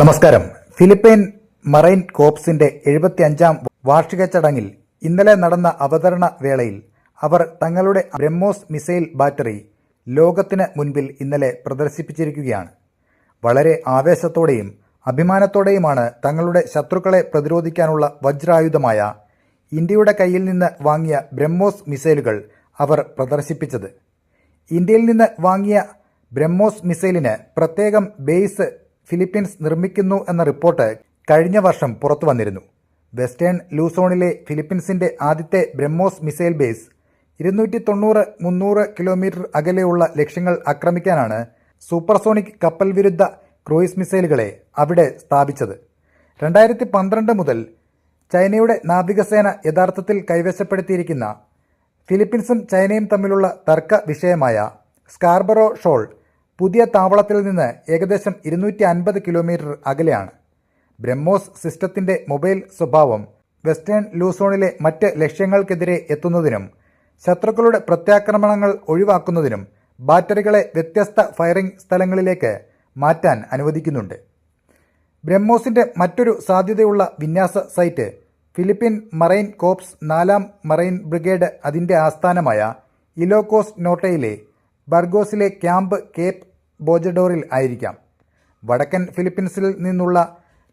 നമസ്കാരം. Philippine marine കോപ്സിന്റെ എഴുപത്തി അഞ്ചാം വാർഷിക ചടങ്ങിൽ ഇന്നലെ നടന്ന അവതരണ വേളയിൽ അവർ തങ്ങളുടെ ബ്രഹ്മോസ് മിസൈൽ ബാറ്ററി ലോകത്തിന് മുൻപിൽ ഇന്നലെ പ്രദർശിപ്പിച്ചിരിക്കുകയാണ്. വളരെ ആവേശത്തോടെയും അഭിമാനത്തോടെയുമാണ് തങ്ങളുടെ ശത്രുക്കളെ പ്രതിരോധിക്കാനുള്ള വജ്രായുധമായ ഇന്ത്യയുടെ കയ്യിൽ നിന്ന് വാങ്ങിയ ബ്രഹ്മോസ് മിസൈലുകൾ അവർ പ്രദർശിപ്പിച്ചത്. ഇന്ത്യയിൽ നിന്ന് വാങ്ങിയ ബ്രഹ്മോസ് മിസൈലിന് പ്രത്യേകം ബേസ് ഫിലിപ്പീൻസ് നിർമ്മിക്കുന്നു എന്ന റിപ്പോർട്ട് കഴിഞ്ഞ വർഷം പുറത്തു വന്നിരുന്നു. വെസ്റ്റേൺ ലൂസോണിലെ ഫിലിപ്പീൻസിന്റെ ആദ്യത്തെ ബ്രഹ്മോസ് മിസൈൽ ബേസ് ഇരുന്നൂറ്റി തൊണ്ണൂറ് മുന്നൂറ് കിലോമീറ്റർ അകലെയുള്ള ലക്ഷ്യങ്ങൾ ആക്രമിക്കാനാണ് സൂപ്പർസോണിക് കപ്പൽ വിരുദ്ധ ക്രൂയിസ് മിസൈലുകളെ അവിടെ സ്ഥാപിച്ചത്. രണ്ടായിരത്തി പന്ത്രണ്ട് മുതൽ ചൈനയുടെ നാവികസേന യഥാർത്ഥത്തിൽ കൈവശപ്പെടുത്തിയിരിക്കുന്ന ഫിലിപ്പീൻസും ചൈനയും തമ്മിലുള്ള തർക്ക വിഷയമായ സ്കാർബറോ ഷോൾ പുതിയ താവളത്തിൽ നിന്ന് ഏകദേശം ഇരുന്നൂറ്റി അൻപത് കിലോമീറ്റർ അകലെയാണ്. ബ്രഹ്മോസ് സിസ്റ്റത്തിന്റെ മൊബൈൽ സ്വഭാവം വെസ്റ്റേൺ ലൂസോണിലെ മറ്റ് ലക്ഷ്യങ്ങൾക്കെതിരെ എത്തുന്നതിനും ശത്രുക്കളുടെ പ്രത്യാക്രമണങ്ങൾ ഒഴിവാക്കുന്നതിനും ബാറ്ററികളെ വ്യത്യസ്ത ഫയറിംഗ് സ്ഥലങ്ങളിലേക്ക് മാറ്റാൻ അനുവദിക്കുന്നുണ്ട്. ബ്രഹ്മോസിന്റെ മറ്റൊരു സാധ്യതയുള്ള വിന്യാസ സൈറ്റ് ഫിലിപ്പീൻ മറൈൻ കോപ്സ് നാലാം മറൈൻ ബ്രിഗേഡ് അതിന്റെ ആസ്ഥാനമായ ഇലോക്കോസ് നോട്ടയിലെ ബർഗോസിലെ ക്യാമ്പ് കേപ്പ് ബോജഡോറിൽ ആയിരിക്കാം. വടക്കൻ ഫിലിപ്പീൻസിൽ നിന്നുള്ള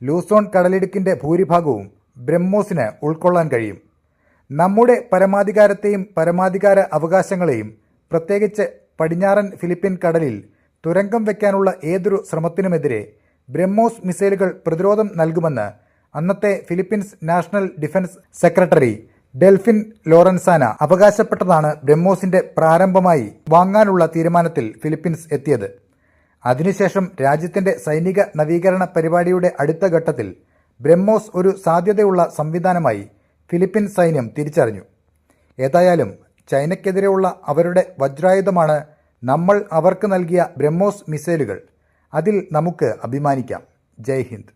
ലൂസോൺ കടലിടുക്കിന്റെ ഭൂരിഭാഗവും ബ്രഹ്മോസിന് ഉൾക്കൊള്ളാൻ കഴിയും. നമ്മുടെ പരമാധികാരത്തെയും പരമാധികാര അവകാശങ്ങളെയും പ്രത്യേകിച്ച് പടിഞ്ഞാറൻ ഫിലിപ്പീൻ കടലിൽ തുരങ്കം വയ്ക്കാനുള്ള ഏതൊരു ശ്രമത്തിനുമെതിരെ ബ്രഹ്മോസ് മിസൈലുകൾ പ്രതിരോധം നൽകുമെന്ന് അന്നത്തെ Philippines national defence secretary Delfin Lorenzana അവകാശപ്പെട്ടതാണ് ബ്രഹ്മോസിന്റെ പ്രാരംഭമായി വാങ്ങാനുള്ള തീരുമാനത്തിൽ ഫിലിപ്പീൻസ് എത്തിയത്. അതിനുശേഷം രാജ്യത്തിന്റെ സൈനിക നവീകരണ പരിപാടിയുടെ അടുത്ത ഘട്ടത്തിൽ ബ്രഹ്മോസ് ഒരു സാധ്യതയുള്ള സംവിധാനമായി ഫിലിപ്പീൻ സൈന്യം തിരിച്ചറിഞ്ഞു. ഏതായാലും ചൈനയ്ക്കെതിരെയുള്ള അവരുടെ വജ്രായുധമാണ് നമ്മൾ അവർക്ക് നൽകിയ ബ്രഹ്മോസ് മിസൈലുകൾ. അതിൽ നമുക്ക് അഭിമാനിക്കാം. ജയ് ഹിന്ദ്.